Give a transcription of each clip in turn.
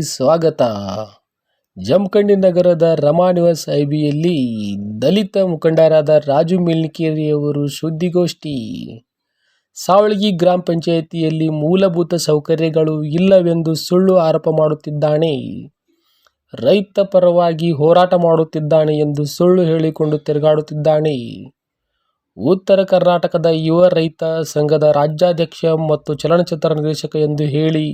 ಸ್ವಾಗತ. ಜಮಖಂಡಿ ನಗರದ ರಮಾ ನಿವಾಸ್ ಐಬಿಯಲ್ಲಿ ದಲಿತ ಮುಖಂಡರಾದ ರಾಜು ಮೇಲ್ನಿಕೇರಿಯವರು ಸುದ್ದಿಗೋಷ್ಠಿ. ಸಾವಳಗಿ ಗ್ರಾಮ ಪಂಚಾಯಿತಿಯಲ್ಲಿ ಮೂಲಭೂತ ಸೌಕರ್ಯಗಳು ಇಲ್ಲವೆಂದು ಸುಳ್ಳು ಆರೋಪ ಮಾಡುತ್ತಿದ್ದಾನೆ. ರೈತ ಪರವಾಗಿ ಹೋರಾಟ ಮಾಡುತ್ತಿದ್ದಾನೆ ಎಂದು ಸುಳ್ಳು ಹೇಳಿಕೊಂಡು ತಿರುಗಾಡುತ್ತಿದ್ದಾನೆ. ಉತ್ತರ ಕರ್ನಾಟಕದ ಯುವ ರೈತ ಸಂಘದ ರಾಜ್ಯಾಧ್ಯಕ್ಷ ಮತ್ತು ಚಲನಚಿತ್ರ ನಿರ್ದೇಶಕ ಎಂದು ಹೇಳಿ,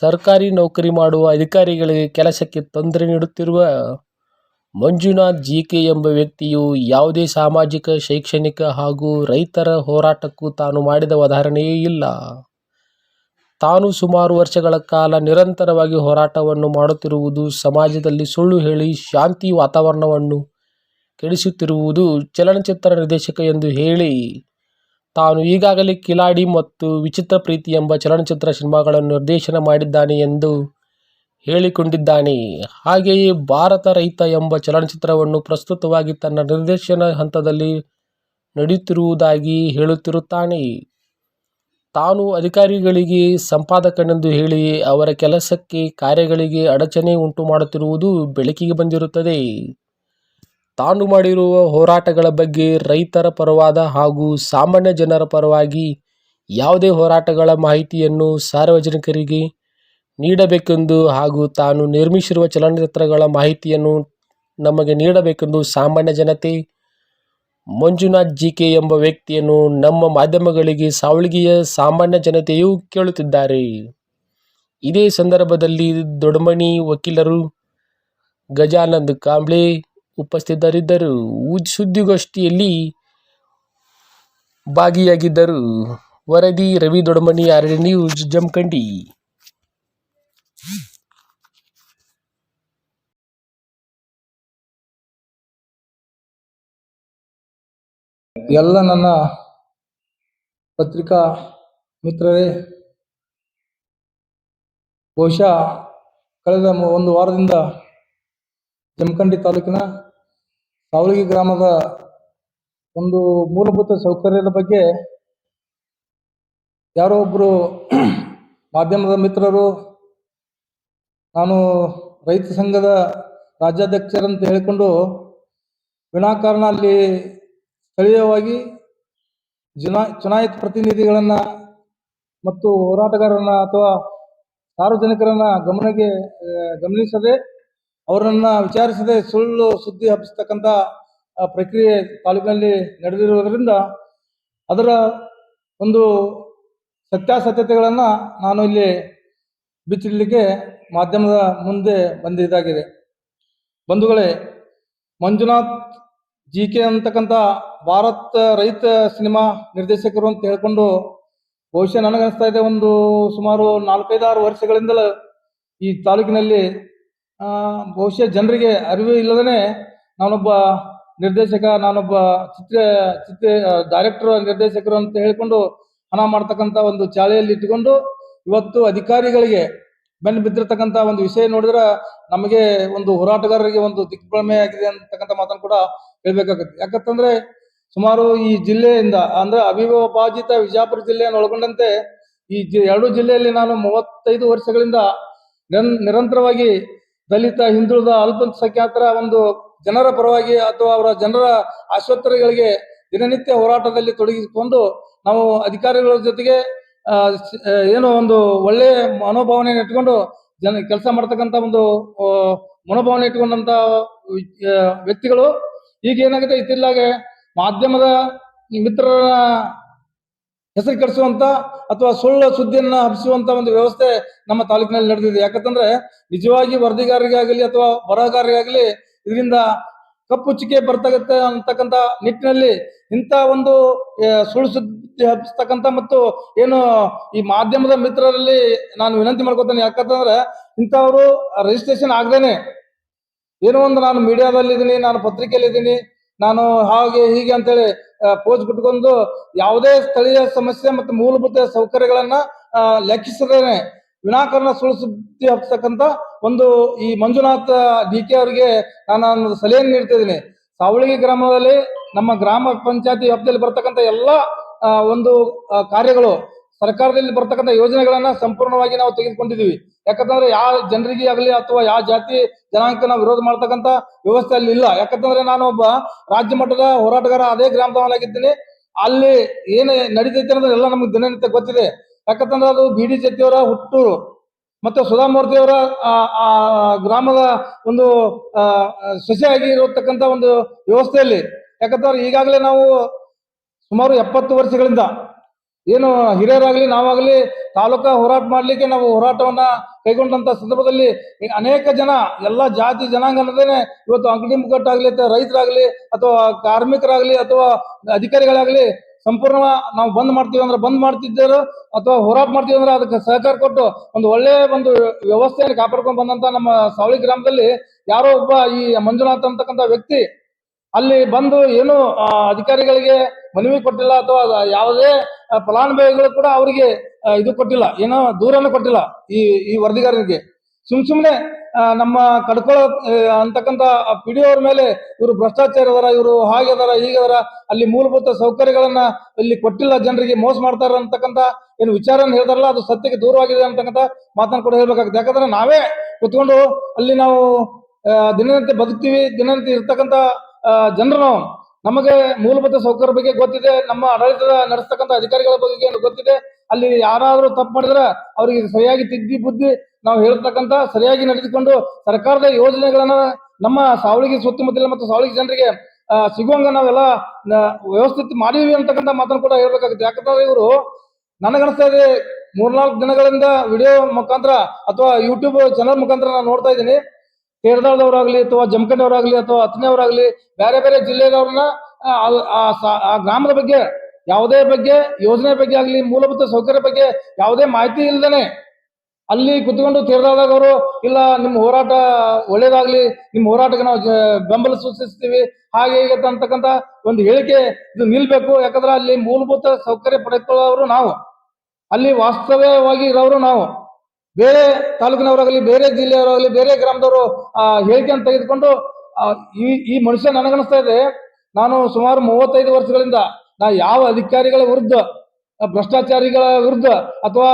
ಸರ್ಕಾರಿ ನೌಕರಿ ಮಾಡುವ ಅಧಿಕಾರಿಗಳಿಗೆ ಕೆಲಸಕ್ಕೆ ತೊಂದರೆ ನೀಡುತ್ತಿರುವ ಮಂಜುನಾಥ್ ಜಿಕೆ ಎಂಬ ವ್ಯಕ್ತಿಯು ಯಾವುದೇ ಸಾಮಾಜಿಕ, ಶೈಕ್ಷಣಿಕ ಹಾಗೂ ರೈತರ ಹೋರಾಟಕ್ಕೂ ತಾನು ಮಾಡಿದ ಉದಾಹರಣೆಯೇ ಇಲ್ಲ. ತಾನು ಸುಮಾರು ವರ್ಷಗಳ ಕಾಲ ನಿರಂತರವಾಗಿ ಹೋರಾಟವನ್ನು ಮಾಡುತ್ತಿರುವುದು, ಸಮಾಜದಲ್ಲಿ ಸುಳ್ಳು ಹೇಳಿ ಶಾಂತಿ ವಾತಾವರಣವನ್ನು ಕೆಡಿಸುತ್ತಿರುವುದು ಚಲನಚಿತ್ರ ನಿರ್ದೇಶಕ ಎಂದು ಹೇಳಿ, ತಾನು ಈಗಾಗಲೇ ಕಿಲಾಡಿ ಮತ್ತು ವಿಚಿತ್ರ ಪ್ರೀತಿ ಎಂಬ ಚಲನಚಿತ್ರ ಸಿನಿಮಾಗಳನ್ನು ನಿರ್ದೇಶನ ಮಾಡಿದ್ದಾನೆ ಎಂದು ಹೇಳಿಕೊಂಡಿದ್ದಾನೆ. ಹಾಗೆಯೇ ಭಾರತ ರೈತ ಎಂಬ ಚಲನಚಿತ್ರವನ್ನು ಪ್ರಸ್ತುತವಾಗಿ ತನ್ನ ನಿರ್ದೇಶನ ಹಂತದಲ್ಲಿ ನಡೆಯುತ್ತಿರುವುದಾಗಿ ಹೇಳುತ್ತಿರುತ್ತಾನೆ. ತಾನು ಅಧಿಕಾರಿಗಳಿಗೆ ಸಂಪಾದಕನೆಂದು ಹೇಳಿ ಅವರ ಕೆಲಸಕ್ಕೆ ಕಾರ್ಯಗಳಿಗೆ ಅಡಚಣೆ ಉಂಟು ಮಾಡುತ್ತಿರುವುದು ಬೆಳಕಿಗೆ ಬಂದಿರುತ್ತದೆ. ತಾನು ಮಾಡಿರುವ ಹೋರಾಟಗಳ ಬಗ್ಗೆ ರೈತರ ಪರವಾದ ಹಾಗೂ ಸಾಮಾನ್ಯ ಜನರ ಪರವಾಗಿ ಯಾವುದೇ ಹೋರಾಟಗಳ ಮಾಹಿತಿಯನ್ನು ಸಾರ್ವಜನಿಕರಿಗೆ ನೀಡಬೇಕೆಂದು ಹಾಗೂ ತಾನು ನಿರ್ಮಿಸಿರುವ ಚಲನಚಿತ್ರಗಳ ಮಾಹಿತಿಯನ್ನು ನಮಗೆ ನೀಡಬೇಕೆಂದು ಸಾಮಾನ್ಯ ಜನತೆ, ಮಂಜುನಾಥ್ ಜಿ ಕೆ ಎಂಬ ವ್ಯಕ್ತಿಯನ್ನು ನಮ್ಮ ಮಾಧ್ಯಮಗಳಿಗೆ ಸಾವಳಗಿಯ ಸಾಮಾನ್ಯ ಜನತೆಯೂ ಕೇಳುತ್ತಿದ್ದಾರೆ. ಇದೇ ಸಂದರ್ಭದಲ್ಲಿ ದೊಡ್ಮಣಿ ವಕೀಲರು ಗಜಾನಂದ್ ಕಾಂಬ್ಳೆ ಉಪಸ್ಥಿತರಿದ್ದರು. ಸುದ್ದಿಗೋಷ್ಠಿಯಲ್ಲಿ ಭಾಗಿಯಾಗಿದ್ದರು. ವರದಿ ರವಿ ದೊಡಮಣಿ ಆರ್ಡಿ ನ್ಯೂಸ್, ಜಮಖಂಡಿ. ಎಲ್ಲ ನನ್ನ ಪತ್ರಿಕಾ ಮಿತ್ರರೇ, ಬಹುಶಃ ಕಳೆದ ಒಂದು ವಾರದಿಂದ ಜಮಖಂಡಿ ತಾಲೂಕಿನ ಸಾವಳಗಿ ಗ್ರಾಮದ ಒಂದು ಮೂಲಭೂತ ಸೌಕರ್ಯದ ಬಗ್ಗೆ ಯಾರೋ ಒಬ್ಬರು ಮಾಧ್ಯಮದ ಮಿತ್ರರು ನಾನು ರೈತ ಸಂಘದ ರಾಜ್ಯಾಧ್ಯಕ್ಷರಂತ ಹೇಳಿಕೊಂಡು ವಿನಾಕಾರಣ ಅಲ್ಲಿ ಸ್ಥಳೀಯವಾಗಿ ಜುನಾ ಚುನಾಯಿತ ಪ್ರತಿನಿಧಿಗಳನ್ನು ಮತ್ತು ಹೋರಾಟಗಾರರನ್ನ ಅಥವಾ ಸಾರ್ವಜನಿಕರನ್ನ ಗಮನಕ್ಕೆ ಗಮನಿಸದೆ ಅವರನ್ನ ವಿಚಾರಿಸದೆ ಸುಳ್ಳು ಸುದ್ದಿ ಹಬ್ಬಿಸ್ತಕ್ಕಂಥ ಪ್ರಕ್ರಿಯೆ ತಾಲೂಕಿನಲ್ಲಿ ನಡೆದಿರುವುದರಿಂದ ಅದರ ಒಂದು ಸತ್ಯಾಸತ್ಯತೆಗಳನ್ನು ನಾನು ಇಲ್ಲಿ ಬಿಚ್ಚಿಡಲಿಕ್ಕೆ ಮಾಧ್ಯಮದ ಮುಂದೆ ಬಂದಿದ್ದಾಗಿದೆ ಬಂಧುಗಳೇ, ಮಂಜುನಾಥ್ ಜಿ ಕೆ ಅಂತಕ್ಕಂಥ ಭಾರತ ರೈತ ಸಿನಿಮಾ ನಿರ್ದೇಶಕರು ಅಂತ ಹೇಳ್ಕೊಂಡು ಬಹುಶಃ ನನಗನ್ನಿಸ್ತಾ ಇದೆ ಒಂದು ಸುಮಾರು ನಾಲ್ಕೈದಾರು ವರ್ಷಗಳಿಂದಲೂ ಈ ತಾಲೂಕಿನಲ್ಲಿ ಬಹುಶಃ ಜನರಿಗೆ ಅರಿವು ಇಲ್ಲದೇ ನಾನೊಬ್ಬ ನಿರ್ದೇಶಕ, ನಾನೊಬ್ಬ ಚಿತ್ರ ಚಿತ್ರ ಡೈರೆಕ್ಟರ್ ನಿರ್ದೇಶಕರು ಅಂತ ಹೇಳಿಕೊಂಡು ಹಣ ಮಾಡ್ತಕ್ಕಂಥ ಒಂದು ಚಾಳೆಯಲ್ಲಿ ಇಟ್ಟುಕೊಂಡು ಇವತ್ತು ಅಧಿಕಾರಿಗಳಿಗೆ ಬೆನ್ನು ಬಿದ್ದಿರತಕ್ಕಂತ ಒಂದು ವಿಷಯ ನೋಡಿದ್ರೆ ನಮಗೆ ಒಂದು ಹೋರಾಟಗಾರರಿಗೆ ಒಂದು ದಿಗ್ಭ್ರಮೆ ಆಗಿದೆ ಅಂತಕ್ಕಂಥ ಮಾತನ್ನು ಕೂಡ ಹೇಳ್ಬೇಕಾಗತ್ತೆ. ಯಾಕಂತಂದ್ರೆ ಸುಮಾರು ಈ ಜಿಲ್ಲೆಯಿಂದ ಅಂದ್ರೆ ಅವಿಭಾಜಿತ ವಿಜಯಪುರ ಜಿಲ್ಲೆಯನ್ನು ಒಳಗೊಂಡಂತೆ ಈ ಜಿ ಎರಡು ಜಿಲ್ಲೆಯಲ್ಲಿ ನಾನು ಮೂವತ್ತೈದು ವರ್ಷಗಳಿಂದ ನಿರಂ- ನಿರಂತರವಾಗಿ ದಲಿತ, ಹಿಂದುಳಿದ, ಅಲ್ಪಸಂಖ್ಯಾತರ ಒಂದು ಜನರ ಪರವಾಗಿ ಅಥವಾ ಅವರ ಜನರ ಆಶೋತ್ತರಗಳಿಗೆ ದಿನನಿತ್ಯ ಹೋರಾಟದಲ್ಲಿ ತೊಡಗಿಸಿಕೊಂಡು ನಾವು ಅಧಿಕಾರಿಗಳ ಜೊತೆಗೆ ಏನೋ ಒಂದು ಒಳ್ಳೆ ಮನೋಭಾವನೆ ಇಟ್ಕೊಂಡು ಜನ ಕೆಲಸ ಮಾಡ್ತಕ್ಕಂತ ಒಂದು ಮನೋಭಾವನೆ ಇಟ್ಕೊಂಡಂತ ವ್ಯಕ್ತಿಗಳು ಈಗ ಏನಾಗುತ್ತೆ ಇತ್ತಿಲ್ಲಾಗೆ ಮಾಧ್ಯಮದ ಮಿತ್ರರ ಹೆಸರು ಕೆಡಿಸುವಂತ ಅಥವಾ ಸುಳ್ಳು ಸುದ್ದಿಯನ್ನ ಹಬ್ಬಿಸುವಂತ ಒಂದು ವ್ಯವಸ್ಥೆ ನಮ್ಮ ತಾಲೂಕಿನಲ್ಲಿ ನಡೆದಿದೆ. ಯಾಕಂತಂದ್ರೆ ನಿಜವಾಗಿ ವರದಿಗಾರರಿಗಾಗಲಿ ಅಥವಾ ಬರಹಗಾರರಿಗಾಗಲಿ ಇದರಿಂದ ಕಪ್ಪು ಚುಕ್ಕೆ ಬರ್ತಗತ್ತೆ ಅಂತಕ್ಕಂಥ ನಿಟ್ಟಿನಲ್ಲಿ ಇಂಥ ಒಂದು ಸುಳ್ಳು ಸುದ್ದಿ ಹಬ್ಬಿಸ್ತಕ್ಕಂಥ ಮತ್ತು ಏನು ಈ ಮಾಧ್ಯಮದ ಮಿತ್ರರಲ್ಲಿ ನಾನು ವಿನಂತಿ ಮಾಡ್ಕೊತೇನೆ. ಯಾಕಂತಂದ್ರೆ ಇಂಥವರು ರಿಜಿಸ್ಟ್ರೇಷನ್ ಆಗದೇನೆ. ಏನೋ ಒಂದು ನಾನು ಮೀಡಿಯಾದಲ್ಲಿ ಇದ್ದೀನಿ ನಾನು ಪತ್ರಿಕೆಯಲ್ಲಿ ಇದ್ದೀನಿ ನಾನು ಹಾಗೆ ಹೀಗೆ ಅಂತೇಳಿ ಪೋಸ್ಟ್ ಬಿಟ್ಕೊಂಡು ಯಾವುದೇ ಸ್ಥಳೀಯ ಸಮಸ್ಯೆ ಮತ್ತು ಮೂಲಭೂತ ಸೌಕರ್ಯಗಳನ್ನ ಲೆಕ್ಕಿಸದೇನೆ. ವಿನಾಕಾರಣ ಸುಳ್ಳು ಸುದ್ದಿ ಹಬ್ಸತಕ್ಕಂತ ಒಂದು ಈ ಮಂಜುನಾಥ ಡಿ ಕೆ ಅವರಿಗೆ ನಾನು ಸಲಹೆಯನ್ನು ನೀಡ್ತಾ ಇದ್ದೀನಿ ಸಾವಳಗಿ ಗ್ರಾಮದಲ್ಲಿ ನಮ್ಮ ಗ್ರಾಮ ಪಂಚಾಯತಿ ವ್ಯಾಪ್ತಿಯಲ್ಲಿ ಬರ್ತಕ್ಕಂಥ ಎಲ್ಲ ಒಂದು ಕಾರ್ಯಗಳು ಸರ್ಕಾರದಲ್ಲಿ ಬರ್ತಕ್ಕಂಥ ಯೋಜನೆಗಳನ್ನ ಸಂಪೂರ್ಣವಾಗಿ ನಾವು ತೆಗೆದುಕೊಂಡಿದ್ದೀವಿ. ಯಾಕಂತಂದ್ರೆ ಯಾವ ಜನರಿಗೆ ಆಗಲಿ ಅಥವಾ ಯಾವ ಜಾತಿ ಜನಾಂಗಕ್ಕೆ ನಾವು ವಿರೋಧ ಮಾಡ್ತಕ್ಕಂಥ ವ್ಯವಸ್ಥೆ ಅಲ್ಲಿ ಇಲ್ಲ. ಯಾಕಂತಂದ್ರೆ ನಾನು ಒಬ್ಬ ರಾಜ್ಯ ಮಟ್ಟದ ಹೋರಾಟಗಾರ ಅದೇ ಗ್ರಾಮದವನಾಗಿದ್ದೀನಿ. ಅಲ್ಲಿ ಏನು ನಡೀತೈತೆ ಅನ್ನೋದು ಎಲ್ಲ ನಮ್ಗೆ ದಿನನಿತ್ಯ ಗೊತ್ತಿದೆ. ಯಾಕಂತಂದ್ರೆ ಅದು ಬಿ ಡಿ ಶೆಟ್ಟಿಯವರ ಹುಟ್ಟೂರು. ಮತ್ತೆ ಸುಧಾಮೂರ್ತಿಯವರ ಗ್ರಾಮದ ಒಂದು ಸೊಸೆಯಾಗಿ ಇರತಕ್ಕಂಥ ಒಂದು ವ್ಯವಸ್ಥೆಯಲ್ಲಿ, ಯಾಕಂತಂದ್ರೆ ಈಗಾಗಲೇ ನಾವು ಸುಮಾರು ಎಪ್ಪತ್ತು ವರ್ಷಗಳಿಂದ ಏನು ಹಿರಿಯರಾಗಲಿ, ನಾವಾಗಲಿ ತಾಲೂಕಾ ಹೋರಾಟ ಮಾಡಲಿಕ್ಕೆ ನಾವು ಹೋರಾಟವನ್ನ ಕೈಗೊಂಡಂತ ಸಂದರ್ಭದಲ್ಲಿ ಅನೇಕ ಜನ, ಎಲ್ಲ ಜಾತಿ ಜನಾಂಗ ಇವತ್ತು ಅಂಗಡಿ ಮುಗಟ್ಟಾಗಲಿ ಅಥವಾ ರೈತರಾಗಲಿ, ಅಥವಾ ಕಾರ್ಮಿಕರಾಗಲಿ, ಅಥವಾ ಅಧಿಕಾರಿಗಳಾಗ್ಲಿ ಸಂಪೂರ್ಣ ನಾವು ಬಂದ್ ಮಾಡ್ತೀವಿ ಅಂದ್ರೆ ಬಂದ್ ಮಾಡ್ತಿದ್ದೇವೆ ಅಥವಾ ಹೋರಾಟ ಮಾಡ್ತೀವಿ ಅಂದ್ರೆ ಅದಕ್ಕೆ ಸಹಕಾರ ಕೊಟ್ಟು ಒಂದು ಒಳ್ಳೆ ಒಂದು ವ್ಯವಸ್ಥೆಯನ್ನು ಕಾಪಾಡ್ಕೊಂಡ್ ಬಂದಂತ ನಮ್ಮ ಸಾವಳಿ ಗ್ರಾಮದಲ್ಲಿ ಯಾರೋ ಒಬ್ಬ ಈ ಮಂಜುನಾಥ್ ಅಂತಕ್ಕಂಥ ವ್ಯಕ್ತಿ ಅಲ್ಲಿ ಬಂದು ಏನು ಅಧಿಕಾರಿಗಳಿಗೆ ಮನವಿ ಕೊಟ್ಟಿಲ್ಲ ಅಥವಾ ಯಾವುದೇ ಫಲಾನುಭವಿಗಳು ಕೂಡ ಅವರಿಗೆ ಇದು ಕೊಟ್ಟಿಲ್ಲ, ಏನೋ ದೂರನ್ನು ಕೊಟ್ಟಿಲ್ಲ ಈ ಈ ವರದಿಗಾರರಿಗೆ ಸುಮ್ ಸುಮ್ನೆ ನಮ್ಮ ಕಡ್ಕೊಳ ಅಂತಕ್ಕಂತ ಪಿ ಡಿ ಮೇಲೆ ಇವರು ಭ್ರಷ್ಟಾಚಾರ ಇದಾರ ಇವರು ಹಾಗೆ ಅದರ ಹೀಗೆ ಅದಾರ ಅಲ್ಲಿ ಮೂಲಭೂತ ಸೌಕರ್ಯಗಳನ್ನ ಇಲ್ಲಿ ಕೊಟ್ಟಿಲ್ಲ, ಜನರಿಗೆ ಮೋಸ ಮಾಡ್ತಾರ ಅಂತಕ್ಕಂತ ಏನು ವಿಚಾರನ ಹೇಳ್ತಾರಲ್ಲ, ಅದು ಸತ್ಯಕ್ಕೆ ದೂರವಾಗಿದೆ ಅಂತಕ್ಕಂತ ಮಾತನ್ನು ಕೂಡ ಹೇಳ್ಬೇಕಾಗುತ್ತೆ. ಯಾಕಂದ್ರೆ ನಾವೇ ಕುತ್ಕೊಂಡು ಅಲ್ಲಿ ನಾವು ದಿನನಿತ್ಯ ಬದುಕ್ತೀವಿ, ದಿನನಿತ್ಯ ಇರ್ತಕ್ಕಂತ ಜನರು ನಮಗೆ ಮೂಲಭೂತ ಸೌಕರ್ಯ ಬಗ್ಗೆ ಗೊತ್ತಿದೆ, ನಮ್ಮ ಆಡಳಿತದ ನಡೆಸ್ತಕ್ಕಂಥ ಅಧಿಕಾರಿಗಳ ಬಗ್ಗೆ ಗೊತ್ತಿದೆ, ಅಲ್ಲಿ ಯಾರಾದರೂ ತಪ್ಪು ಮಾಡಿದ್ರೆ ಅವರಿಗೆ ಸರಿಯಾಗಿ ತಿದ್ದಿ ಬುದ್ಧಿ ನಾವು ಹೇಳ್ತಕ್ಕಂತ ಸರಿಯಾಗಿ ನಡೆದುಕೊಂಡು ಸರ್ಕಾರದ ಯೋಜನೆಗಳನ್ನ ನಮ್ಮ ಸಾವಳಿಗೆ ಸುತ್ತಮುತ್ತಲ ಮತ್ತು ಸಾವಳಿಗೆ ಜನರಿಗೆ ಸಿಗುವಂಗ ನಾವೆಲ್ಲ ವ್ಯವಸ್ಥಿತ ಮಾಡಿದೀವಿ ಅಂತಕ್ಕಂಥ ಮಾತನ್ನು ಕೂಡ ಹೇಳ್ಬೇಕಾಗುತ್ತೆ. ಯಾಕಂದ್ರೆ ಇವರು ನನಗನ್ಸ್ತಾ ಇದೆ ಮೂರ್ನಾಲ್ಕು ದಿನಗಳಿಂದ ವಿಡಿಯೋ ಮುಖಾಂತರ ಅಥವಾ ಯೂಟ್ಯೂಬ್ ಚಾನಲ್ ಮುಖಾಂತರ ನಾನು ನೋಡ್ತಾ ಇದ್ದೀನಿ. ಕೇರಳದವರಾಗ್ಲಿ ಅಥವಾ ಜಮಖಂಡವರಾಗ್ಲಿ ಅಥವಾ ಹತ್ತನೇವರಾಗ್ಲಿ ಬೇರೆ ಬೇರೆ ಜಿಲ್ಲೆಯವ್ರನ್ನ ಆ, ಗ್ರಾಮದ ಬಗ್ಗೆ ಯಾವುದೇ ಬಗ್ಗೆ ಯೋಜನೆ ಬಗ್ಗೆ ಆಗಲಿ ಮೂಲಭೂತ ಸೌಕರ್ಯ ಬಗ್ಗೆ ಯಾವುದೇ ಮಾಹಿತಿ ಇಲ್ದೇನೆ ಅಲ್ಲಿ ಕುತ್ಕೊಂಡು ಕೇರಳದಾಗ ಅವರು, ಇಲ್ಲ ನಿಮ್ಮ ಹೋರಾಟ ಒಳ್ಳೇದಾಗ್ಲಿ ನಿಮ್ಮ ಹೋರಾಟಕ್ಕೆ ನಾವು ಬೆಂಬಲ ಸೂಚಿಸ್ತೀವಿ. ಹಾಗೆ ಹೀಗೆ ಅಂತಕ್ಕಂತ ಒಂದು ಹೇಳಿಕೆ ಇದು ನಿಲ್ಬೇಕು. ಯಾಕಂದ್ರೆ ಅಲ್ಲಿ ಮೂಲಭೂತ ಸೌಕರ್ಯ ಪಡೆದುಕೊಳ್ಳೋರು ನಾವು. ಅಲ್ಲಿ ವಾಸ್ತವ್ಯವಾಗಿ ಇರೋರು ನಾವು. ಬೇರೆ ತಾಲೂಕಿನವರಾಗಲಿ, ಬೇರೆ ಜಿಲ್ಲೆಯವರಾಗಲಿ, ಬೇರೆ ಗ್ರಾಮದವರು, ಆ, ಹೇಳಿಕೆಯನ್ನು ತೆಗೆದುಕೊಂಡು ಈ ಈ ಮನುಷ್ಯ ನನಗನ್ನಿಸ್ತಾ ಇದೆ. ನಾನು ಸುಮಾರು ಮೂವತ್ತೈದು ವರ್ಷಗಳಿಂದ ನಾ ಯಾವ ಅಧಿಕಾರಿಗಳ ವಿರುದ್ಧ ಭ್ರಷ್ಟಾಚಾರಿಗಳ ವಿರುದ್ಧ ಅಥವಾ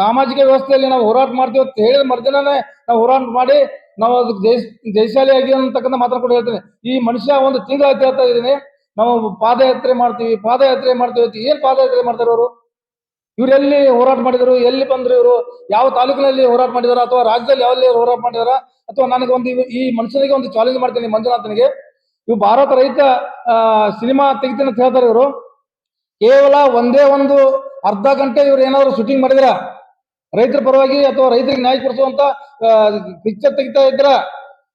ಸಾಮಾಜಿಕ ವ್ಯವಸ್ಥೆಯಲ್ಲಿ ನಾವು ಹೋರಾಟ ಮಾಡ್ತೀವಿ ಅಂತ ಹೇಳಿದ ಮರ್ಜನೇ ನಾವು ಹೋರಾಟ ಮಾಡಿ ನಾವು ಅದಕ್ಕೆ ಜಯ ಜಯಶಾಲಿಯಾಗಿ ಅಂತಕ್ಕಂಥ ಮಾತ್ರ ಕೂಡ ಹೇಳ್ತೇನೆ. ಈ ಮನುಷ್ಯ ಒಂದು ತಿಂಗಳ ಹೇಳ್ತಾ ಇದ್ದೀನಿ. ನಾವು ಪಾದಯಾತ್ರೆ ಮಾಡ್ತೀವಿ ಪಾದಯಾತ್ರೆ ಮಾಡ್ತೀವಿ ಅಂತ ಏನ್ ಪಾದಯಾತ್ರೆ ಮಾಡ್ತಾರೆ ಅವರು ಇವ್ರು ಎಲ್ಲಿ ಹೋರಾಟ ಮಾಡಿದ್ರು, ಎಲ್ಲಿ ಬಂದ್ರು ಇವರು? ಯಾವ ತಾಲೂಕಿನಲ್ಲಿ ಹೋರಾಟ ಮಾಡಿದಾರ ಅಥವಾ ರಾಜ್ಯದಲ್ಲಿ ಯಾವಲ್ಲಿ ಹೋರಾಟ ಮಾಡಿದಾರ? ಅಥವಾ ನನಗೆ ಒಂದು ಈ ಮನುಷ್ಯನಿಗೆ ಒಂದು ಚಾಲೆಂಜ್ ಮಾಡ್ತೀನಿ ಮಂಜುನಾಥನಿಗೆ. ಇವು ಭಾರತ ರೈತ ಸಿನಿಮಾ ತೆಗಿತೀನಿ ಅಂತ ಹೇಳ್ತಾರೆ ಇವರು. ಕೇವಲ ಒಂದೇ ಒಂದು ಅರ್ಧ ಗಂಟೆ ಇವ್ರು ಏನಾದ್ರು ಶೂಟಿಂಗ್ ಮಾಡಿದ್ರ? ರೈತರ ಪರವಾಗಿ ಅಥವಾ ರೈತರಿಗೆ ನ್ಯಾಯ ಕೊಡಿಸುವಂತ ಪಿಕ್ಚರ್ ತೆಗಿತಾ ಇದ್ರ?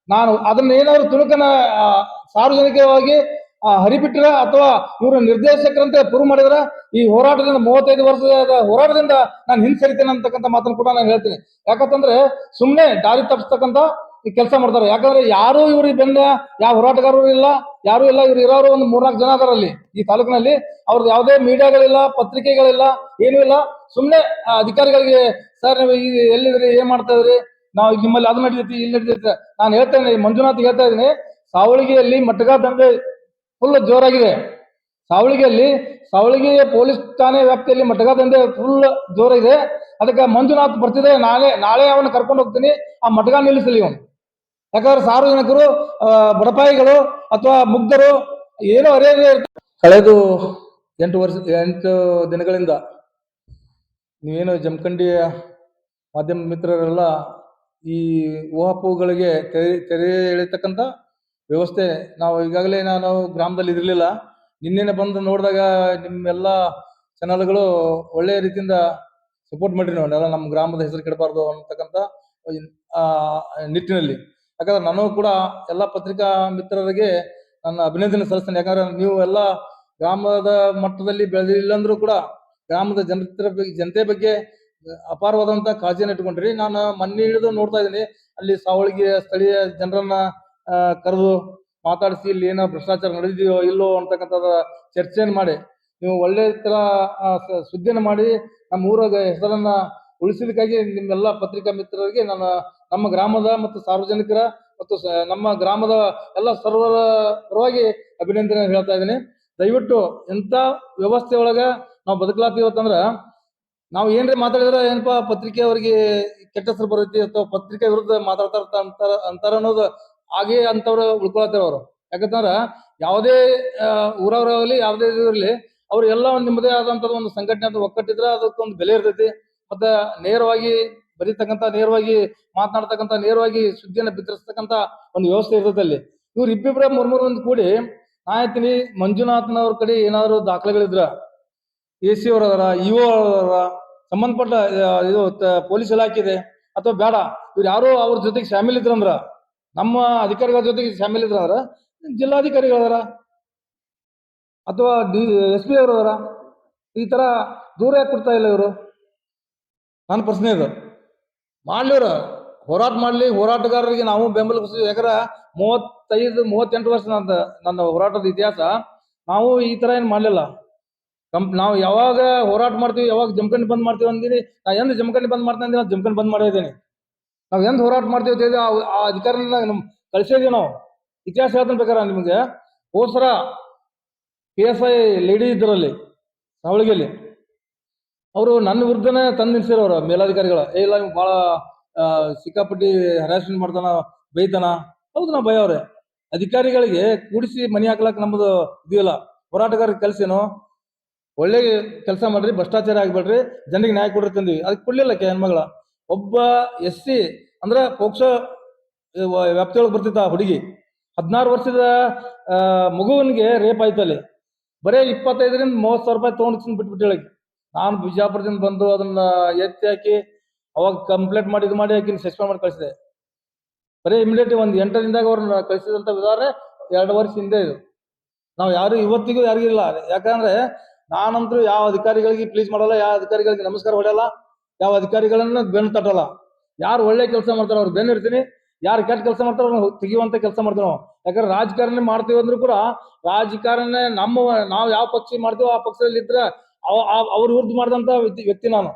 ನಾನು ಅದನ್ನ ಏನಾದ್ರು ತುಣುಕನ ಸಾರ್ವಜನಿಕವಾಗಿ ಹರಿಬಿಟ್ಟಿರ? ಅಥವಾ ಇವರು ನಿರ್ದೇಶಕರಂತೆ ಪ್ರೂವ್ ಮಾಡಿದ್ರ? ಈ ಹೋರಾಟದಿಂದ ಮೂವತ್ತೈದು ವರ್ಷದ ಹೋರಾಟದಿಂದ ನಾನು ಹಿಂಸರಿತೇನೆ ಅಂತಕ್ಕಂಥ ಮಾತನ್ನು ಕೂಡ ನಾನು ಹೇಳ್ತೀನಿ. ಯಾಕಂತಂದ್ರೆ ಸುಮ್ಮನೆ ದಾರಿ ತಪ್ಪಿಸ್ತಕ್ಕಂಥ ಕೆಲಸ ಮಾಡ್ತಾರೆ. ಯಾಕಂದ್ರೆ ಯಾರು ಇವ್ರಿಗೆ ಬೆನ್ನ ಯಾವ ಹೋರಾಟಗಾರರು ಇಲ್ಲ, ಯಾರು ಇಲ್ಲ, ಇವ್ರು ಇರೋರು ಒಂದು ಮೂರ್ನಾಲ್ಕು ಜನ ಅದರಲ್ಲಿ ಈ ತಾಲೂಕಿನಲ್ಲಿ. ಅವ್ರದ್ದು ಯಾವುದೇ ಮೀಡಿಯಾಗಳಿಲ್ಲ, ಪತ್ರಿಕೆಗಳಿಲ್ಲ, ಏನೂ ಇಲ್ಲ. ಸುಮ್ಮನೆ ಅಧಿಕಾರಿಗಳಿಗೆ, ಸರ್, ನೀವು ಈ, ಎಲ್ಲಿದ್ರಿ, ಏನ್ ಮಾಡ್ತಾ ಇದ್ರಿ? ನಾವು ನಿಮ್ಮಲ್ಲಿ ಅದು ನಡೀತೈತಿ, ಇಲ್ಲಿ ನಡೀತೈತಿ. ನಾನು ಹೇಳ್ತೇನೆ ಮಂಜುನಾಥ್ ಹೇಳ್ತಾ ಇದ್ದೀನಿ, ಸಾವಳಿಗೆಯಲ್ಲಿ ಮಟ್ಟಗ ದಂಧೆ ಫುಲ್ ಜೋರಾಗಿದೆ. ಸಾವಳಿಗೆಯಲ್ಲಿ ಸಾವಳಿಗೆ ಪೊಲೀಸ್ ಠಾಣೆ ವ್ಯಾಪ್ತಿಯಲ್ಲಿ ಮಟ್ಟಗ ದಂಧೆ ಫುಲ್ ಜೋರಿದೆ ಅದಕ್ಕೆ ಮಂಜುನಾಥ್ ಬರ್ತಿದೆ ನಾಳೆ ನಾಳೆ ಅವನ್ನ ಕರ್ಕೊಂಡು ಹೋಗ್ತೀನಿ. ಆ ಮಟ್ಟಗಾ ನಿಲ್ಲಿಸಲಿ ಅವನು ಯಾಕಂದ್ರೆ ಸಾರ್ವಜನಿಕರು ಬಡಪಾಯಿಗಳು ಅಥವಾ ಮುಗ್ಧರು ಏನೋ ಅರೇ. ಕಳೆದು ಎಂಟು ವರ್ಷ, ಎಂಟು ದಿನಗಳಿಂದ ನೀವೇನು ಜಮಖಂಡಿಯ ಮಾಧ್ಯಮ ಮಿತ್ರರೆಲ್ಲ ಈ ಊಹಾಪುಗಳಿಗೆ ತೆರೆ ತೆರೆ ಎಳಿತಕ್ಕಂಥ ವ್ಯವಸ್ಥೆ, ನಾವು ಈಗಾಗಲೇ ನಾನು ಗ್ರಾಮದಲ್ಲಿ ಇರಲಿಲ್ಲ ನಿನ್ನೆನೆ ಬಂದು ನೋಡಿದಾಗ ನಿಮ್ಮೆಲ್ಲ ಚಾನಲ್ಗಳು ಒಳ್ಳೆಯ ರೀತಿಯಿಂದ ಸಪೋರ್ಟ್ ಮಾಡಿರಿ ನಾವು ಎಲ್ಲ ನಮ್ಮ ಗ್ರಾಮದ ಹೆಸರು ಕೆಡಬಾರ್ದು ಅನ್ನತಕ್ಕಂಥ ನಿಟ್ಟಿನಲ್ಲಿ ಯಾಕಂದ್ರೆ ನಾನು ಕೂಡ ಎಲ್ಲ ಪತ್ರಿಕಾ ಮಿತ್ರರಿಗೆ ನನ್ನ ಅಭಿನಂದನೆ ಸಲ್ಲಿಸ್ತೇನೆ. ಯಾಕಂದ್ರೆ ನೀವು ಎಲ್ಲ ಗ್ರಾಮದ ಮಟ್ಟದಲ್ಲಿ ಬೆಳೆದಿಲ್ಲ ಅಂದ್ರೂ ಕೂಡ ಗ್ರಾಮದ ಜನರ ಬಗ್ಗೆ ಜನತೆ ಬಗ್ಗೆ ಅಪಾರವಾದಂತ ಕಾಳಜಿಯನ್ನು ಇಟ್ಕೊಂಡ್ರಿ ನಾನು ಮೊನ್ನೆ ಹಿಡಿದು ನೋಡ್ತಾ ಇದ್ದೀನಿ. ಅಲ್ಲಿ ಸಾವಳಿಗೆ ಸ್ಥಳೀಯ ಜನರನ್ನ ಕರೆದು ಮಾತಾಡಿಸಿ ಇಲ್ಲಿ ಏನೋ ಭ್ರಷ್ಟಾಚಾರ ನಡೆದಿದೆಯೋ ಇಲ್ಲೋ ಅಂತಕ್ಕಂಥದ್ದು ಚರ್ಚೆಯನ್ನು ಮಾಡಿ, ನೀವು ಒಳ್ಳೆ ತರ ಸುದ್ದಿಯನ್ನು ಮಾಡಿ, ನಮ್ಮ ಊರ ಹೆಸರನ್ನ ಉಳಿಸಿದಕ್ಕಾಗಿ ನಿಮ್ಮೆಲ್ಲ ಪತ್ರಿಕಾ ಮಿತ್ರರಿಗೆ ನನ್ನ ನಮ್ಮ ಗ್ರಾಮದ ಮತ್ತು ಸಾರ್ವಜನಿಕರ ಮತ್ತು ನಮ್ಮ ಗ್ರಾಮದ ಎಲ್ಲ ಸರ್ವರ ಪರವಾಗಿ ಅಭಿನಂದನೆ ಹೇಳ್ತಾ ಇದ್ದೀನಿ. ದಯವಿಟ್ಟು ಎಂತ ವ್ಯವಸ್ಥೆ ಒಳಗ ನಾವು ಬದುಕಲಾತೀವತ್ತಂದ್ರ ನಾವು ಏನ್ರಿ ಮಾತಾಡಿದ್ರೆ ಏನಪ್ಪಾ ಪತ್ರಿಕೆ ಅವರಿಗೆ ಕೆಟ್ಟ ಹೆಸರು ಬರುತ್ತೆ ಅಥವಾ ಪತ್ರಿಕೆ ವಿರುದ್ಧ ಮಾತಾಡ್ತಾರ ಅಂತಾರ ಅಂತಾರ ಅನ್ನೋದು ಹಾಗೆ ಅಂತವ್ರು ಉಳ್ಕೊಳತ್ತಾರ ಅವರು. ಯಾಕಂತಂದ್ರ ಯಾವುದೇ ಊರವರಾಗಲಿ ಯಾವುದೇ ಇರಲಿ, ಅವ್ರು ಎಲ್ಲ ಒಂದು ನಿಮ್ಮದೇ ಆದಂತ ಒಂದು ಸಂಘಟನೆ ಅಂತ ಒಕ್ಕಟ್ಟಿದ್ರೆ ಅದಕ್ಕೊಂದು ಬೆಲೆ ಇರ್ತೈತಿ. ಮತ್ತ ನೇರವಾಗಿ ಬರೀತಕ್ಕಂತ ನೇರವಾಗಿ ಮಾತನಾಡ್ತಕ್ಕಂಥ ನೇರವಾಗಿ ಸುದ್ದಿಯನ್ನು ಬಿತ್ತರಿಸ್ತಕ್ಕಂಥ ಒಂದು ವ್ಯವಸ್ಥೆ ಇರೋದಲ್ಲಿ ಅಲ್ಲಿ. ಇವ್ರು ಇಬ್ಬಿಬ್ಬರ ಮೂರ್ ಒಂದು ಕೂಡಿ ನಾ ಮಂಜುನಾಥ್ನವ್ರ ಕಡೆ ಏನಾದ್ರು ದಾಖಲೆಗಳಿದ್ರ ಎ ಸಿ ಅವ್ರ ಇಒ ಅವರ ಸಂಬಂಧಪಟ್ಟ ಇದು ಪೊಲೀಸ್ ಇಲಾಖೆ ಇದೆ ಅಥವಾ ಬೇಡ, ಇವ್ರು ಯಾರೋ ಅವ್ರ ಜೊತೆಗೆ ಶಾಮಿಲ್ ಇದ್ರಂದ್ರ ನಮ್ಮ ಅಧಿಕಾರಿಗಳ ಜೊತೆಗೆ ಶಾಮಿಲ್ ಇದ್ರಂದ್ರ ಜಿಲ್ಲಾಧಿಕಾರಿಗಳದಾರ ಅಥವಾ ಡಿ ಎಸ್ ಪಿ ಅವರದಾರ, ಈ ತರ ದೂರ ಯಾಕೆ ಕೊಡ್ತಾ ಇಲ್ಲ ಇವರು? ನನ್ನ ಪ್ರಶ್ನೆ ಇದು. ಮಾಡ್ಲಿ ಇವ್ರು ಹೋರಾಟ ಮಾಡ್ಲಿ, ಹೋರಾಟಗಾರರಿಗೆ ನಾವು ಬೆಂಬಲ. ಯಾಕಂದ್ರೆ ಮೂವತ್ತೈದು, ಮೂವತ್ತೆಂಟು ವರ್ಷ ನನ್ನ ನನ್ನ ಹೋರಾಟದ ಇತಿಹಾಸ, ನಾವು ಈ ತರ ಏನ್ ಮಾಡ್ಲಿಲ್ಲ. ಕಂಪ್ ನಾವು ಯಾವಾಗ ಹೋರಾಟ ಮಾಡ್ತೀವಿ, ಯಾವಾಗ ಜಮಖಂಡಿ ಬಂದ್ ಮಾಡ್ತೀವಿ ಅಂದಿನಿ. ನಾ ಎಂದ್ ಜಮಖಂಡಿ ಬಂದ್ ಮಾಡ್ತೀನಿ ಅಂದ್ರೆ ಜಮಖಂಡಿ ಬಂದ್ ಮಾಡಿದ್ದೀನಿ ನಾವು ಎಂದ್ ಹೋರಾಟ ಮಾಡ್ತೀವಿ ಅಂತ ಹೇಳಿ ಆ- ನಮ್ ಕಳ್ಸಿದೀವಿ ನಾವು. ಇತಿಹಾಸ ಹೇಳ್ತಾನೆ ಬೇಕಾರ ನಿಮಗೆ. ಹೋದ್ ಸರ ಪಿ ಎಸ್ ಐ ಲೇಡಿ ಇದ್ರಲ್ಲಿ ಸಾವಳಿಗೆಯಲ್ಲಿ ಅವರು ನನ್ನ ವಿರುದ್ಧನೇ ತಂದು ಅವರು, ಮೇಲಾಧಿಕಾರಿಗಳು. ಏ, ಇಲ್ಲ ಭಾಳ ಸಿಕ್ಕಾಪಟ್ಟಿ ಹರಾಸ್ಮೆಂಟ್ ಮಾಡ್ತಾನ, ಬೈತಾನ. ಹೌದು, ನಾ ಭಯ ಅವ್ರೆ ಅಧಿಕಾರಿಗಳಿಗೆ ಕೂಡಿಸಿ ಮನಿ ಹಾಕ್ಲಕ್ ನಮ್ಮದು ಇದೆಯಲ್ಲ. ಹೋರಾಟಗಾರ ಕೆಲಸ ಏನು ಒಳ್ಳೆ ಕೆಲಸ ಮಾಡ್ರಿ, ಭ್ರಷ್ಟಾಚಾರ ಆಗ್ಬೇಡ್ರಿ, ಜನರಿಗೆ ನ್ಯಾಯ ಕೊಡ್ರಿ ತಂದಿವಿ. ಅದಕ್ಕೆ ಕೊಡ್ಲಿಲ್ಲ ಕೆ ಹೆಣ್ಮಗಳ ಒಬ್ಬ ಎಸ್ ಸಿ, ಅಂದ್ರೆ ಪೋಕ್ಷ ವ್ಯಾಪ್ತಿಯೊಳಗೆ ಬರ್ತಿತ್ತ ಹುಡುಗಿ. ಹದಿನಾರು ವರ್ಷದ ಮಗುವನಿಗೆ ರೇಪ್ ಆಯ್ತಲ್ಲಿ. ಬರೇ ಇಪ್ಪತ್ತೈದರಿಂದ ಮೂವತ್ತು ಸಾವಿರ ರೂಪಾಯಿ ತೊಗೊಂಡು ಬಿಟ್ಬಿಟ್ಟು ನಾನು ಬಿಜಾಪುರದಿಂದ ಬಂದು ಅದನ್ನ ಎತ್ತಿ ಹಾಕಿ ಅವಾಗ ಕಂಪ್ಲೇಂಟ್ ಮಾಡಿ ಇದು ಮಾಡಿ ಹಾಕಿ ಸಸ್ಪೆಂಡ್ ಮಾಡಿ ಕಳಿಸಿದೆ. ಬರೀ ಇಮಿಡಿಯೇಟ್ ಒಂದು ಎಂಟರಿಂದಾಗ ಅವ್ರನ್ನ ಕಳಿಸಿದಂತ ವಿಧಾನ ಎರಡು ವರ್ಷ ಹಿಂದೆ ಇದು. ನಾವು ಯಾರು ಇವತ್ತಿಗೂ ಯಾರಿಗಿಲ್ಲ ಯಾಕಂದ್ರೆ ನಾನಂತರೂ ಯಾವ ಅಧಿಕಾರಿಗಳಿಗೆ ಪ್ಲೀಸ್ ಮಾಡಲ್ಲ, ಯಾವ ಅಧಿಕಾರಿಗಳಿಗೆ ನಮಸ್ಕಾರ ಹೊಡೆಯಲ್ಲ, ಯಾವ ಅಧಿಕಾರಿಗಳನ್ನ ಬೆನ್ನು ತಟ್ಟಲ್ಲ. ಯಾರು ಒಳ್ಳೆ ಕೆಲಸ ಮಾಡ್ತಾರೋ ಅವ್ರು ಬೆನ್ನು ಇರ್ತೀನಿ. ಯಾರು ಕೆಟ್ಟ ಕೆಲಸ ಮಾಡ್ತಾರೋ ಅವ್ರನ್ನ ತೆಗಿಯುವಂತ ಕೆಲಸ ಮಾಡ್ತೀವಿ ಯಾಕಂದ್ರೆ ರಾಜಕಾರಣ ಮಾಡ್ತೀವಿ ಅಂದ್ರೂ ಕೂಡ ರಾಜಕಾರಣ ನಮ್ಮ ನಾವು ಯಾವ ಪಕ್ಷ ಮಾಡ್ತೀವೋ ಆ ಪಕ್ಷದಲ್ಲಿ ಇದ್ರೆ ಅವ್ರ ವಿರುದ್ಧ ಮಾಡಿದಂತ ವ್ಯಕ್ತಿ ನಾನು.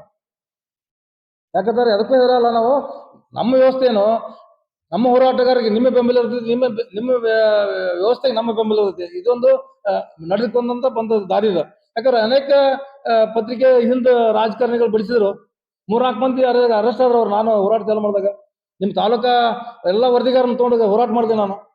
ಯಾಕಂದ್ರೆ ಅದಕ್ಕೂ ಇರಲ್ಲ ನಾವು, ನಮ್ಮ ವ್ಯವಸ್ಥೆ ಏನು? ನಮ್ಮ ಹೋರಾಟಗಾರರಿಗೆ ನಿಮ್ಮ ಬೆಂಬಲ ಇರ್ತೈತಿ ನಿಮ್ಮ ನಿಮ್ಮ ವ್ಯ- ವ್ಯವಸ್ಥೆಗೆ ನಮ್ಮ ಬೆಂಬಲ ಇರುತ್ತೆ ಇದೊಂದು ನಡೆದುಕೊಂಡಂತ ಬಂದ ದಾರಿ ಇದು. ಯಾಕಂದ್ರೆ ಅನೇಕ ಪತ್ರಿಕೆ ಹಿಂದ ರಾಜಕಾರಣಿಗಳು ಬಿಡಿಸಿದ್ರು. ಮೂರ್ನಾಲ್ಕು ಮಂದಿ ಅರೆಸ್ಟ್ ಆದ್ರು ಅವ್ರು ನಾನು ಹೋರಾಟ ಚಾಲು ಮಾಡಿದಾಗ. ನಿಮ್ಮ ತಾಲೂಕಾ ಎಲ್ಲ ವರದಿಗಾರನ್ನ ತಗೊಂಡಾಗ ಹೋರಾಟ ಮಾಡಿದೆ ನಾನು.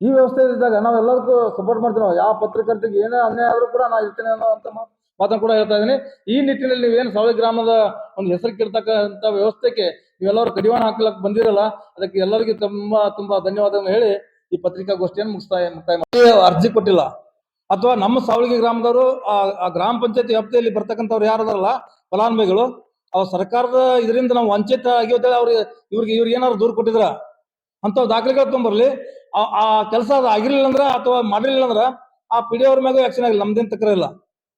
ಈ ವ್ಯವಸ್ಥೆ ಇದ್ದಾಗ ನಾವ್ ಎಲ್ಲದಕ್ಕೂ ಸಪೋರ್ಟ್ ಮಾಡ್ತೀವಿ. ನಾವು ಯಾವ ಪತ್ರಕರ್ತಿಗೆ ಏನೇ ಅನ್ಯಾಯ ಆದ್ರೂ ಕೂಡ ನಾ ಇರ್ತೇನೆ ಅನ್ನೋ ಅಂತ ಮಾತ್- ಮಾತನ್ನು ಕೂಡ ಹೇಳ್ತಾ ಇದ್ದೀನಿ. ಈ ನಿಟ್ಟಿನಲ್ಲಿ ನೀವೇನು ಸಾವಳಿ ಗ್ರಾಮದ ಒಂದು ಹೆಸರು ಕೆಡ್ತಕ್ಕಂಥ ವ್ಯವಸ್ಥೆಗೆ ನೀವೆಲ್ಲರೂ ಕಡಿವಾಣ ಹಾಕ್ಲಕ್ ಬಂದಿರಲ್ಲ, ಅದಕ್ಕೆ ಎಲ್ಲರಿಗೂ ತುಂಬಾ ತುಂಬಾ ಧನ್ಯವಾದಗಳನ್ನು ಹೇಳಿ ಈ ಪತ್ರಿಕಾಗೋಷ್ಠಿಯನ್ನು ಮುಗಿಸ್ತಾ ಮುಕ್ತಾಯ ಅರ್ಜಿ ಕೊಟ್ಟಿಲ್ಲ. ಅಥವಾ ನಮ್ಮ ಸಾವಳಿಗೆ ಗ್ರಾಮದವರು, ಆ ಗ್ರಾಮ ಪಂಚಾಯತಿ ವ್ಯಾಪ್ತಿಯಲ್ಲಿ ಬರ್ತಕ್ಕಂಥವ್ರು ಯಾರದಾರಲ್ಲ, ಫಲಾನುಭವಿಗಳು ಅವ್ರ ಸರ್ಕಾರದ ಇದರಿಂದ ನಾವು ವಂಚಿತ ಆಗಿ ಅವ್ರಿಗೆ, ಇವ್ರಿಗೆ ಇವ್ರಿಗೆ ಏನಾದ್ರು ದೂರ ಕೊಟ್ಟಿದ್ರ ಅಂತ ದಾಖಲೆಗಳು ತೊಗೊಂಬರ್ಲಿ ಆ- ಕೆಲಸ ಅದು ಆಗಿರ್ಲಿಲ್ಲ ಅಂದ್ರ ಅಥವಾ ಮಾಡಿರ್ಲಿಲ್ಲ ಅಂದ್ರ ಆ ಪಿ ಡಿ ಅವ್ರ ಮ್ಯಾಗ ಆಕ್ಷನ್ ಆಗಿಲ್ಲ, ನಮ್ದೇನ್ ತಕರ ಇಲ್ಲ.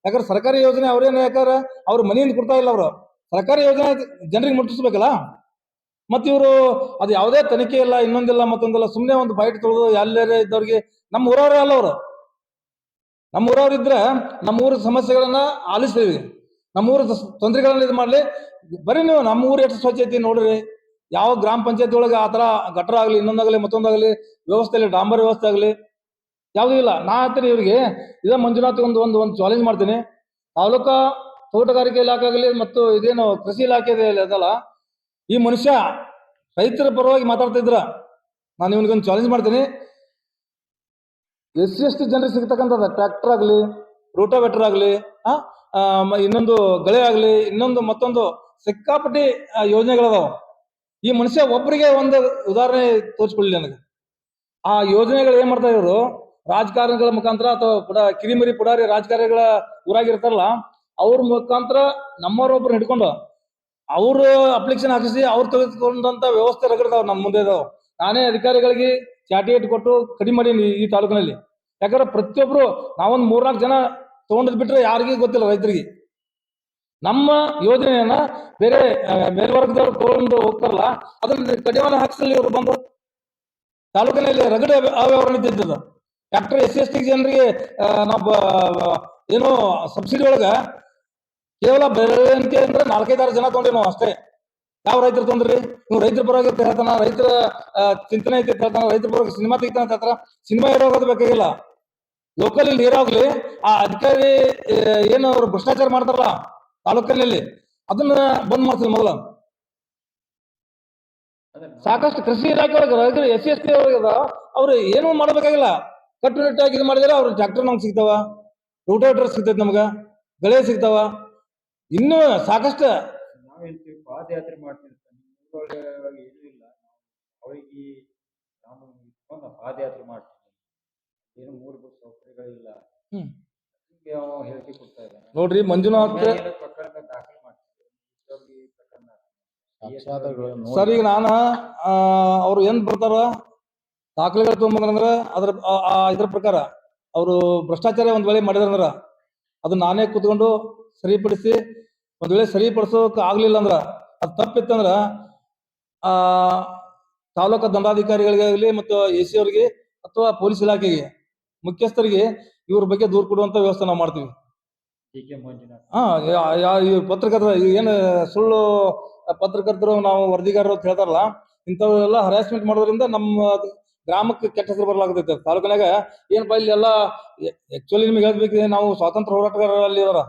ಯಾಕಂದ್ರೆ ಸರ್ಕಾರಿ ಯೋಜನೆ ಅವ್ರೇನು ಯಾಕಂದ್ರೆ ಅವ್ರ ಮನೆಯಿಂದ ಕೊಡ್ತಾ ಇಲ್ಲ ಅವರು. ಸರ್ಕಾರಿ ಯೋಜನೆ ಜನರಿಗೆ ಮುಟ್ಟಿಸ್ಬೇಕಲ್ಲ? ಮತ್ ಇವರು ಅದು ಯಾವುದೇ ತನಿಖೆ ಇಲ್ಲ, ಇನ್ನೊಂದಿಲ್ಲ, ಮತ್ತೊಂದಿಲ್ಲ ಸುಮ್ಮನೆ ಒಂದು ಬೈಟ್ ತೊಳೆದು ಎಲ್ಲರೇ ಇದ್ದವ್ರಿಗೆ ನಮ್ಮ ಊರವರೇ ಅಲ್ಲ ಅವರು. ನಮ್ಮ ಊರವ್ರು ಇದ್ರೆ ನಮ್ಮ ಊರ ಸಮಸ್ಯೆಗಳನ್ನ ಆಲಿಸ್ತೀವಿ. ನಮ್ಮ ಊರ ತೊಂದರೆಗಳನ್ನ ಇದು ಮಾಡ್ಲಿ. ಬರೀ ನೀವು ನಮ್ಮ ಊರು ಎಷ್ಟು ಸ್ವಚ್ಛ ಐತಿ ನೋಡ್ರಿ. ಯಾವ ಗ್ರಾಮ ಪಂಚಾಯತಿ ಒಳಗೆ ಆ ತರ ಗಟ್ರ ಆಗ್ಲಿ, ಇನ್ನೊಂದಾಗಲಿ, ಮತ್ತೊಂದಾಗಲಿ ವ್ಯವಸ್ಥೆಯಲ್ಲಿ ಡಾಂಬರ್ ವ್ಯವಸ್ಥೆ ಆಗಲಿ, ಯಾವುದೂ ಇಲ್ಲ. ನಾ ಹೇಳ್ತೀನಿ ಇವರಿಗೆ, ಇದೇ ಮಂಜುನಾಥ್ ಒಂದು ಒಂದು ಒಂದು ಚಾಲೆಂಜ್ ಮಾಡ್ತೀನಿ. ತಾಲೂಕಾ ತೋಟಗಾರಿಕೆ ಇಲಾಖೆ ಆಗಲಿ ಮತ್ತು ಇದೇನು ಕೃಷಿ ಇಲಾಖೆ ಅದಲ್ಲ, ಈ ಮನುಷ್ಯ ರೈತರ ಪರವಾಗಿ ಮಾತಾಡ್ತಿದ್ರ ನಾನು ಇವನಿಗೊಂದು ಚಾಲೆಂಜ್ ಮಾಡ್ತೀನಿ. ಎಷ್ಟು ಎಷ್ಟು ಜನರಿಗೆ ಸಿಗ್ತಕ್ಕಂಥದ್ದು? ಟ್ರ್ಯಾಕ್ಟರ್ ಆಗಲಿ, ರೋಟೋವೆಟರ್ ಆಗಲಿ ಇನ್ನೊಂದು ಗಳೆ ಆಗಲಿ, ಇನ್ನೊಂದು ಮತ್ತೊಂದು ಸಿಕ್ಕಾಪಟ್ಟಿ ಯೋಜನೆಗಳದಾವ. ಈ ಮನುಷ್ಯ ಒಬ್ಬರಿಗೆ ಒಂದು ಉದಾಹರಣೆ ತೋರಿಸ್ಕೊಳ್ಳಿ ನನಗೆ. ಆ ಯೋಜನೆಗಳು ಏನ್ ಮಾಡ್ತಾ ಇವರು ರಾಜಕಾರಣಿಗಳ ಮುಖಾಂತರ ಅಥವಾ ಪುಡ ಕಿರಿಮರಿ ಪುಡಾರಿ ರಾಜಕಾರಣಿಗಳ ಊರಾಗಿರ್ತಾರಲ್ಲ, ಅವ್ರ ಮುಖಾಂತರ ನಮ್ಮವ್ರೊಬ್ರು ಹಿಡ್ಕೊಂಡು ಅವರು ಅಪ್ಲಿಕೇಶನ್ ಹಾಕಿಸಿ ಅವ್ರು ತೆಗೆದುಕೊಂಡಂತ ವ್ಯವಸ್ಥೆ ರಗಡ್ತಾವ ನಮ್ಮ ಮುಂದೆ ಇದಾವ ನಾನೇ ಅಧಿಕಾರಿಗಳಿಗೆ ಚಾಟಿಯೇಟ್ ಕೊಟ್ಟು ಕಡಿಮೆ ಮಾಡೀನಿ ಈ ತಾಲೂಕಿನಲ್ಲಿ. ಯಾಕಂದ್ರೆ ಪ್ರತಿಯೊಬ್ರು ನಾವೊಂದು ಮೂರ್ನಾಲ್ಕು ಜನ ತಗೊಂಡಿದ್ ಬಿಟ್ರೆ ಯಾರಿಗೂ ಗೊತ್ತಿಲ್ಲ ರೈತರಿಗೆ. ನಮ್ಮ ಯೋಜನೆಯನ್ನ ಬೇರೆ ಮೇಲ್ವರ್ಗದವ್ರು ತಗೊಂಡು ಹೋಗ್ತಾರಲ್ಲ, ಅದನ್ನ ಕಡಿವಾಣ ಹಾಕ್ಸಲ್ಲಿ ಇವರು ಬಂದು ತಾಲೂಕಿನಲ್ಲಿ ರಗಡೆ ಅವ್ಯವಹಾರ ನಿಂತಿದ್ದದ ಡಾಕ್ಟರ್ ಎಸ್ ಎಸ್ ಟಿ ಜನರಿಗೆ ನಾವು ಏನು ಸಬ್ಸಿಡಿ ಒಳಗ ಕೇವಲ ಬೆಳೆಯಂತೆ ಅಂದ್ರೆ ನಾಲ್ಕೈದಾರು ಜನ ತೊಗೊಂಡ್ರಿ ನಾವು ಅಷ್ಟೇ. ಯಾವ ರೈತರು ತೊಂದ್ರಿ ನೀವು ರೈತರ ಪರವಾಗಿ ಹೇಳ್ತಾನ ರೈತರ ಚಿಂತನೆ ಐತಿ ಹೇಳ್ತಾನ ರೈತರ ಪರವಾಗಿ ಸಿನಿಮಾ ತೆಗಿತಾನ ಅಂತ ಹೇಳ್ತಾರ. ಸಿನಿಮಾ ಇರೋದು ಬೇಕಾಗಿಲ್ಲ. ಲೋಕಲ್ ಇಲ್ಲಿ ಇರೋಗ್ಲಿ ಆ ಅಧಿಕಾರಿ ಏನು ಅವ್ರು ಭ್ರಷ್ಟಾಚಾರ ಮಾಡ್ತಾರಲ್ಲ ತಾಲೂಕಿನಲ್ಲಿ ಅದನ್ನ ಬಂದ್ ಮಾಡ್ತೀವಿ ಮೊದಲ. ಸಾಕಷ್ಟು ಕೃಷಿ ಇಲಾಖೆ ಒಳಗೆ ರೈತರು ಎಸ್ ಸಿ ಎಸ್ ಟಿ ಅವ್ರಿಗೆ ಅವ್ರು ಏನು ಮಾಡಬೇಕಾಗಿಲ್ಲ. ಕಟ್ಟುನಿಟ್ಟಾಗಿ ಇದು ಮಾಡಿದ್ರೆ ಅವ್ರ ಟ್ರ್ಯಾಕ್ಟರ್ ನಮ್ಗೆ ಸಿಗ್ತಾವ. ರೋಟೋವೇಟರ್ ಸಿಗ್ತೈತೆ ನಮ್ಗೆ. ಗಳೆ ಸಿಗ್ತಾವ. ಇನ್ನೂ ಸಾಕಷ್ಟು ಪಾದಯಾತ್ರೆ ಮಾಡ್ತೀವಿ ಏನೂ ಇಲ್ಲ. ನಾನು ಪಾದಯಾತ್ರೆ ಮಾಡ್ತೀನಿ ಏನು ಮೂರು ಸೌಕರ್ಯಗಳಿಲ್ಲ. ಹೇಳಿಕೆ ಕೊಡ್ತಾ ಇದ್ದಾನೆ ನೋಡ್ರಿ ಮಂಜುನಾಥ್ ಪ್ರಕರಣ ದಾಖಲು ಸರ್ ಈಗ ನಾನ ಅವ್ರು ಏನ್ ಬರ್ತಾರ? ದಾಖಲೆಗಳು ತೊಗೊಂಬಂದ್ರ ಅದ್ರ ಇದ್ರ ಪ್ರಕಾರ ಅವರು ಭ್ರಷ್ಟಾಚಾರ ಒಂದ್ ವೇಳೆ ಮಾಡಿದ್ರಂದ್ರ ಅದು ನಾನೇ ಕೂತ್ಕೊಂಡು ಸರಿಪಡಿಸಿ ಒಂದ್ ವೇಳೆ ಸರಿಪಡಿಸೋಕ್ ಆಗ್ಲಿಲ್ಲ ಅಂದ್ರ ಅದು ತಪ್ಪಿತ್ತಂದ್ರ ಆ ತಾಲೂಕ ದಂಡಾಧಿಕಾರಿಗಳಿಗಾಗಲಿ ಮತ್ತು ಎ ಸಿ ಅವರಿಗೆ ಅಥವಾ ಪೊಲೀಸ್ ಇಲಾಖೆಗೆ ಮುಖ್ಯಸ್ಥರಿಗೆ ಇವ್ರ ಬಗ್ಗೆ ದೂರ ಕೊಡುವಂತ ವ್ಯವಸ್ಥೆ ನಾವು ಮಾಡ್ತೀವಿ. ಹಾ ಈ ಪತ್ರಕರ್ತರ ಏನು ಸುಳ್ಳು ಪತ್ರಕರ್ತರು ನಾವು ವರದಿಗಾರರು ಅಂತ ಹೇಳ್ತಾರಲ್ಲ ಇಂಥವೆಲ್ಲ ಹರಾಸ್ಮೆಂಟ್ ಮಾಡೋದ್ರಿಂದ ನಮ್ಮ ಗ್ರಾಮಕ್ಕೆ ಕೆಟ್ಟ ಹೆಸರು ಬರಲಾಗತೈತೆ. ತಾಲೂಕಿನಾಗ ಏನಪ್ಪ ಇಲ್ಲಿ ಎಲ್ಲ ಆಕ್ಚುಲಿ ನಿಮ್ಗೆ ಹೇಳ್ಬೇಕು ನಾವು ಸ್ವಾತಂತ್ರ್ಯ ಹೋರಾಟಗಾರರಲ್ಲಿ ಇದಾರ.